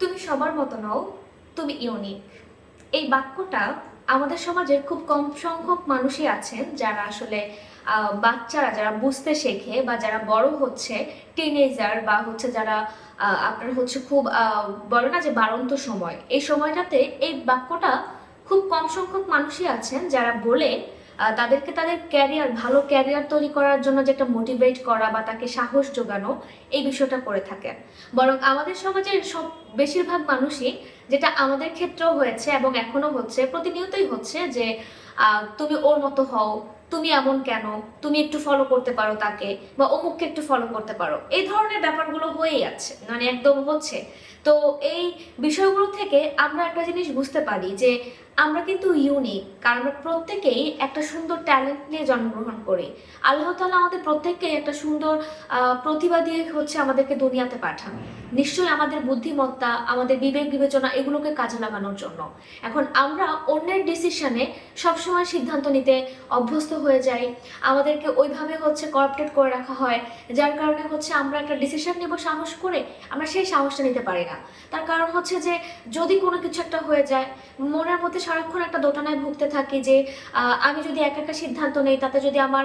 তুমি সবার মতো নও, তুমি ইউনিক এই বাক্যটা আমাদের সমাজের খুব কম সংখ্যক মানুষই আছেন যারা আসলে বাচ্চারা যারা বুঝতে শেখে বা যারা বড় হচ্ছে টিনেজার বা হচ্ছে যারা আপনার হচ্ছে খুব বলে না যে বাড়ন্ত সময়। এই সময়টাতে এই বাক্যটা খুব কম সংখ্যক মানুষই আছেন যারা বলে তাদেরকে তাদের ক্যারিয়ার ভালো ক্যারিয়ার তৈরি করার জন্য যে একটা মোটিভেট করা বা তাকে সাহস যোগানো এই বিষয়টা করে থাকেন বরং আমাদের সমাজের সব, বেশিরভাগ মানুষই যেটা আমাদের ক্ষেত্রেও হয়েছে এবং এখনও হচ্ছে, প্রতিনিয়তই হচ্ছে যে তুমি ওর মতো হও, তুমি এমন কেন, তুমি একটু ফলো করতে পারো তাকে বা অমুককে একটু ফলো করতে পারো। এই ধরনের ব্যাপারগুলো হয়েই আছে মানে একদম হচ্ছে। তো এই বিষয়গুলো থেকে আমরা একটা জিনিস বুঝতে পারি যে আমরা কিন্তু ইউনিক কারণ আমরা প্রত্যেকেই একটা সুন্দর ট্যালেন্ট নিয়ে জন্মগ্রহণ করি। আল্লাহ তালা আমাদের প্রত্যেককে একটা সুন্দর প্রতিভা দিয়ে হচ্ছে আমাদেরকে দুনিয়াতে পাঠান। নিশ্চয়ই আমাদের বুদ্ধিমত্তা, আমাদের বিবেক বিবেচনা এগুলোকে কাজে লাগানোর জন্য। এখন আমরা অন্যের ডিসিশনে সবসময় সিদ্ধান্ত নিতে অভ্যস্ত হয়ে যাই। আমাদেরকে ওইভাবে হচ্ছে করাপ্টেড করে রাখা হয়, যার কারণে হচ্ছে আমরা একটা ডিসিশন নেব সাহস করে, আমরা সেই সাহসটা নিতে পারি না। তার কারণ হচ্ছে যে যদি কোনো কিছু একটা হয়ে যায়, মনের মধ্যে সারাক্ষণ একটা দোটানায় ভুগতে থাকি যে আমি যদি একা একা সিদ্ধান্ত নেই, তাতে যদি আমার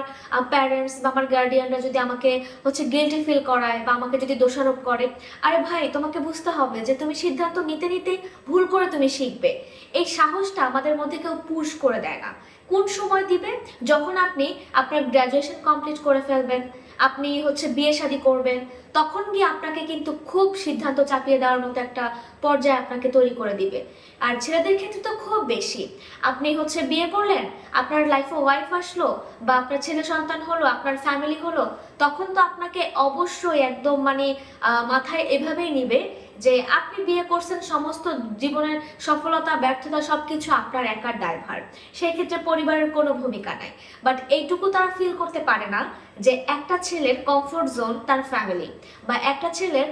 প্যারেন্টস বা আমার গার্ডিয়ানরা যদি আমাকে হচ্ছে গিল্টি ফিল করায় বা আমাকে যদি দোষারোপ করে, আরে ভাই, তোমাকে বুঝতে হবে যে তুমি সিদ্ধান্ত নিতে নিতে ভুল করে তুমি শিখবে। এই সাহসটা আমাদের মধ্যে কেউ পুশ করে দেয় না। কোন সময় দিবে? যখন আপনি আপনার গ্র্যাজুয়েশন কমপ্লিট করে ফেলবেন আপনি হচ্ছে বিয়ে শাদী করবেন, তখন গিয়ে আপনাকে কিন্তু খুব সিদ্ধান্ত চাপিয়ে দেওয়ার মতো একটা পর্যায়ে আপনাকে তৈরি করে দিবে। আর ছেলেদের ক্ষেত্রে তো খুব বেশি। আপনি হচ্ছে বিয়ে করলেন, আপনার লাইফে ওয়াইফ আসলো বা আপনার ছেলে সন্তান হলো, আপনার ফ্যামিলি হলো, তখন তো আপনাকে অবশ্যই একদম মানে মাথায় এভাবেই নিবে যে আপনি বিয়ে করছেন, সমস্ত জীবনের সফলতা, ব্যর্থতা সবকিছু আপনার একার দায়ভার। সেই ক্ষেত্রে পরিবারের কোনো ভূমিকা নাই। বাট এইটুকু তারা ফিল করতে পারে না যে একটা ছেলের কমফোর্ট জোন তার ফ্যামিলি বা একটা ছেলের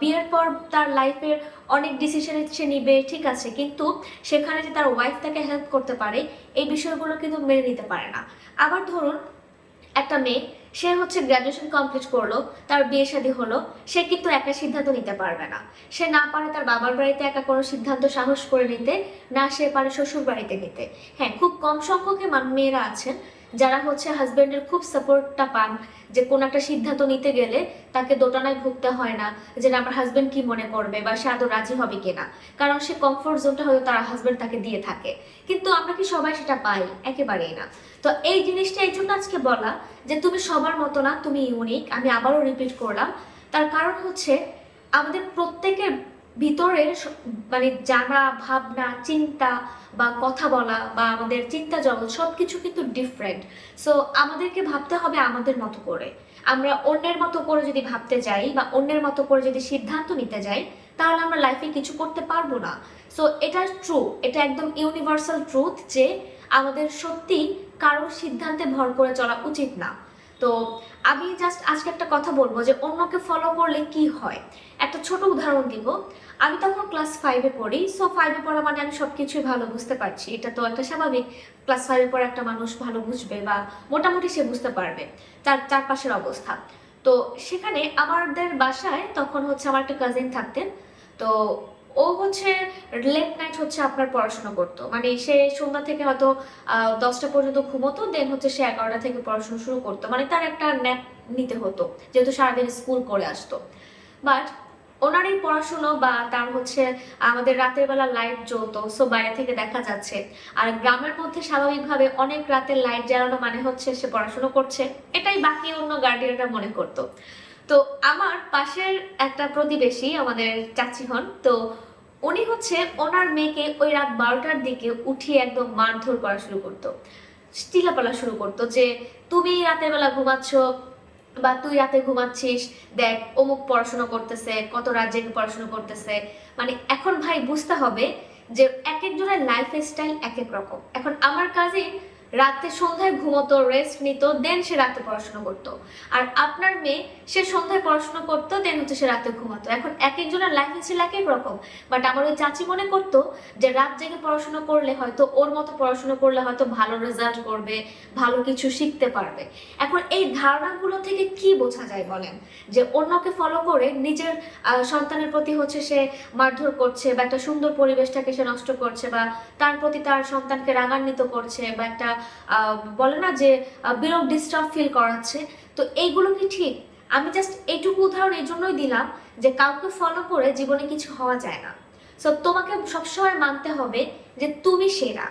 বিয়ের পর তার লাইফের অনেক ডিসিশন সে নিবে, ঠিক আছে। কিন্তু সেখানে যে তার ওয়াইফ তাকে হেল্প করতে পারে, এই বিষয়গুলো কিন্তু মেনে নিতে পারে না। আবার ধরুন, একটা মেয়ে সে হচ্ছে গ্র্যাজুয়েশন কমপ্লিট করল, তার বিয়ে শাদী হলো, সে কিন্তু একা সিদ্ধান্ত নিতে পারবে না। সে না পারে তার বাবার বাড়িতে একা কোনো সিদ্ধান্ত সাহস করে নিতে, না সে পারে শ্বশুর বাড়িতে নিতে। হ্যাঁ খুব কম সংখ্যকে মেয়েরা আছেন যারা হচ্ছে হাজব্যান্ডের খুব সাপোর্টটা পান, যে কোন একটা সিদ্ধান্ত নিতে গেলে তাকে দোটানায় ভুগতে হয় না যে আমার হাজব্যান্ড কি মনে করবে বা সে আদৌ রাজি হবে কিনা। কারণ সে কমফোর্ট জোনটা হয়তো তার হাজব্যান্ড তাকে দিয়ে থাকে। কিন্তু আমরা কি সবাই সেটা পাই? একেবারেই না। তো এই জিনিসটা, এই জন্য আজকে বলা যে তুমি সবার মতো না, তুমি ইউনিক আমি আবারও রিপিট করলাম। তার কারণ হচ্ছে আমাদের প্রত্যেকের ভিতরের মানে জানা, ভাবনা, চিন্তা বা কথা বলা বা আমাদের চিন্তা জগৎ সব কিছু কিন্তু ডিফারেন্ট সো আমাদেরকে ভাবতে হবে আমাদের মতো করে। আমরা অন্যের মতো করে যদি ভাবতে যাই বা অন্যের মতো করে যদি সিদ্ধান্ত নিতে যাই, তাহলে আমরা লাইফে কিছু করতে পারব না। সো এটা ট্রু এটা একদম ইউনিভার্সাল ট্রুথ যে আমাদের সত্যি কারোর সিদ্ধান্তে ভর করে চলা উচিত না। তো আমি জাস্ট আজকে একটা কথা বলব যে অন্যকে ফলো করলে কি হয়? একটা ছোট উদাহরণ দিব। আমি তখন ক্লাস ফাইভে পড়ি সো ফাইভে পড়া মানে আমি সব কিছুই ভালো বুঝতে পারছি। এটা তো একটা স্বাভাবিক। ক্লাস ফাইভে পড়া একটা মানুষ ভালো বুঝবে বা মোটামুটি সে বুঝতে পারবে তার চারপাশের অবস্থা। তো সেখানে আমাদের বাসায় তখন হচ্ছে আমার একটা কাজিন থাকতেন। তো ও হচ্ছে লেট নাইট হচ্ছে আপনার পড়াশোনা করতো। মানে সে সন্ধ্যা থেকে হয়তো দশটা পর্যন্ত ঘুমোতো দেন হচ্ছে সে এগারোটা থেকে পড়াশোনা শুরু করতো। মানে তার একটা ন্যাপ নিতে হতো, যেহেতু সারাদিন স্কুল করে আসতো। বাট ওনার এই পড়াশুনো বা তার হচ্ছে আমাদের রাতের বেলা লাইট জ্বলতো সো বাইরে থেকে দেখা যাচ্ছে। আর গ্রামের মধ্যে স্বাভাবিকভাবে অনেক রাতে লাইট জ্বালানো মানে হচ্ছে সে পড়াশুনো করছে। এটাই বাকি অন্য গার্ডিয়ানরা মনে করতো। তো আমার পাশের একটা প্রতিবেশী, আমাদের চাচি হন, তো উনি হচ্ছে ওনার মেয়েকে ওই রাত বারোটার দিকে উঠিয়ে একদম মারধর করা শুরু করতো। চিলাপালা শুরু করতো যে, তুমি রাতের বেলা ঘুমাচ্ছ বা তুই রাতে ঘুমাচ্ছিস? দেখ, অমুক পড়াশোনা করতেছে, কত রাত জেগে পড়াশোনা করতেছে। মানে এখন ভাই বুঝতে হবে যে, এক একজনের লাইফ স্টাইল এক এক রকম। এখন আমার কাজে রাতে সন্ধ্যায় ঘুমতো রেস্ট নিত দেন সে রাতে পড়াশোনা করতো। আর আপনার মেয়ে, সে সন্ধ্যায় পড়াশোনা করতো দেন হচ্ছে সে রাতে ঘুমাতো। এখন এক একজনের লাইফ ছিল এক এক রকম। বাট আমার ওই চাচি মনে করতো যে রাত জেগে পড়াশোনা করলে হয়তো ওর মতো পড়াশোনা করলে হয়তো ভালো রেজাল্ট করবে, ভালো কিছু শিখতে পারবে। এখন এই ধারণাগুলো থেকে কি বোঝা যায় বলেন? যে অন্যকে ফলো করে নিজের সন্তানের প্রতি হচ্ছে সে মারধর করছে বা একটা সুন্দর পরিবেশটাকে সে নষ্ট করছে বা তার প্রতি তার সন্তানকে রাগান্বিত করছে বা একটা বলে না যে বিরক ডিস্টার্ব ফিল করাচ্ছে। তো এইগুলো কি ঠিক? আমি জাস্ট এইটুকু উদাহরণ এই জন্যই দিলাম যে কাউকে ফলো করে জীবনে কিছু হওয়া যায় না। সো তোমাকে সবসময় মানতে হবে যে তুমি সেরা,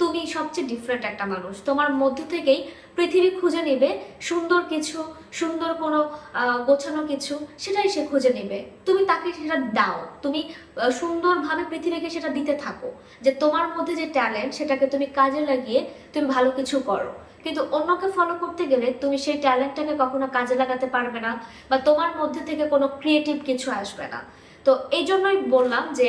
তুমি সবচেয়ে ডিফারেন্ট একটা মানুষ। তোমার মধ্যে থেকেই পৃথিবী খুঁজে নেবে, সুন্দর কিছু, সুন্দর কোনো গোছানো কিছু, সেটাই সে খুঁজে নেবে। তুমি তাকে সেটা দাও। তুমি সুন্দরভাবে পৃথিবীকে সেটা দিতে থাকো। যে তোমার মধ্যে যে ট্যালেন্ট, সেটাকে তুমি কাজে লাগিয়ে তুমি ভালো কিছু করো। কিন্তু অন্যকে ফলো করতে গেলে তুমি সেই ট্যালেন্টটাকে কখনো কাজে লাগাতে পারবে না বা তোমার মধ্যে থেকে কোনো ক্রিয়েটিভ কিছু আসবে না। তো এই জন্যই বললাম যে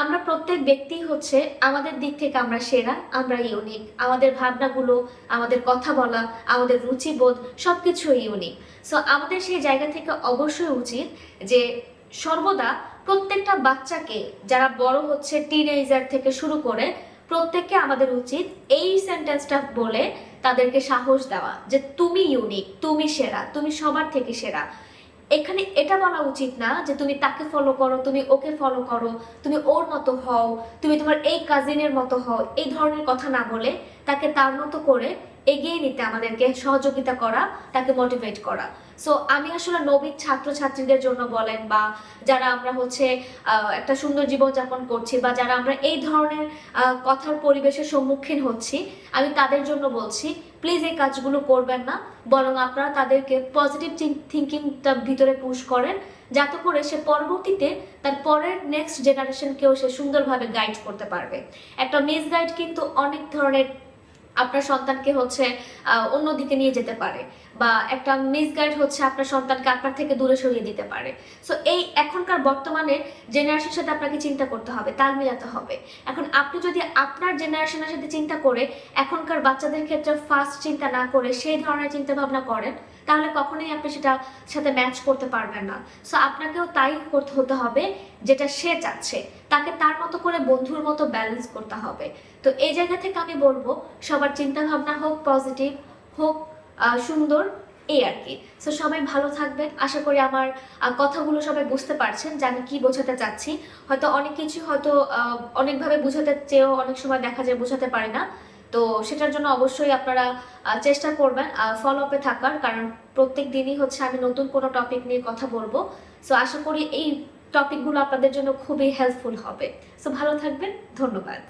আমরা প্রত্যেক ব্যক্তি হচ্ছে আমাদের দিক থেকে আমরা সেরা, আমরা ইউনিক আমাদের ভাবনাগুলো, আমাদের কথা বলা, আমাদের রুচিবোধ সব কিছু ইউনিক সো আমাদের সেই জায়গা থেকে অবশ্যই উচিত যে সর্বদা প্রত্যেকটা বাচ্চাকে, যারা বড় হচ্ছে টিনেজার থেকে শুরু করে, প্রত্যেককে আমাদের উচিত এই সেন্টেন্সটা বলে তাদেরকে সাহস দেওয়া যে তুমি ইউনিক তুমি সেরা, তুমি সবার থেকে সেরা। এখানে এটা বলা উচিত না যে তুমি তাকে ফলো করো, তুমি ওকে ফলো করো, তুমি ওর মতো হও, তুমি তোমার এই কাজিনের মতো হও, এই ধরনের কথা না বলে তাকে তার মতো করে এগিয়ে নিতে আমাদেরকে সহযোগিতা করা, তাকে মোটিভেট করা। সো আমি আসলে নবীন ছাত্রছাত্রীদের জন্য বলেন বা যারা আমরা হচ্ছে একটা সুন্দর জীবনযাপন করছি বা যারা আমরা এই ধরনের কথার পরিবেশের সম্মুখীন হচ্ছি, আমি তাদের জন্য বলছি প্লিজ এই কাজগুলো করবেন না, বরং আপনারা তাদেরকে পজিটিভ থিঙ্কিংটা ভিতরে পুশ করেন, যাতে করে সে পরবর্তীতে তার পরের নেক্সট জেনারেশনকেও সে সুন্দরভাবে গাইড করতে পারবে। একটা মিস গাইড কিন্তু অনেক ধরনের আপনার সন্তানকে হচ্ছে আহ, অন্যদিকে নিয়ে যেতে পারে বা একটা মিস গাইড হচ্ছে আপনার সন্তানকে আপনার থেকে দূরে সরিয়ে দিতে পারে। সো এই এখনকার বর্তমানে জেনারেশনের সাথে আপনাকে চিন্তা করতে হবে তাল মিলাতে হবে। এখন আপনি যদি আপনার জেনারেশনের সাথে চিন্তা করে এখনকার বাচ্চাদের ক্ষেত্রে ফার্স্ট চিন্তা না করে সেই ধরনের চিন্তা ভাবনা করেন তাহলে কখনোই আপনি সেটা সাথে ম্যাচ করতে পারবেন না। সো আপনাকেও তাই করতে হতে হবে যেটা সে চাচ্ছে তাকে তার মতো করে বন্ধুর মতো ব্যালেন্স করতে হবে। তো এই জায়গা থেকে আমি বলব সবার চিন্তা ভাবনা হোক পজিটিভ হোক সুন্দর, এই আর কি। সো সবাই ভালো থাকবেন। আশা করি আমার কথাগুলো সবাই বুঝতে পারছেন যে আমি কি বোঝাতে চাচ্ছি। হয়তো অনেক কিছু হয়তো অনেকভাবে বোঝাতে চেয়েও অনেক সময় দেখা যায় বোঝাতে পারে না। তো সেটার জন্য অবশ্যই আপনারা চেষ্টা করবেন ফলো আপে থাকার। কারণ প্রত্যেক দিনই হচ্ছে আমি নতুন কোনো টপিক নিয়ে কথা বলব। সো আশা করি এই টপিকগুলো আপনাদের জন্য খুবই হেল্পফুল হবে। সো ভালো থাকবেন। ধন্যবাদ।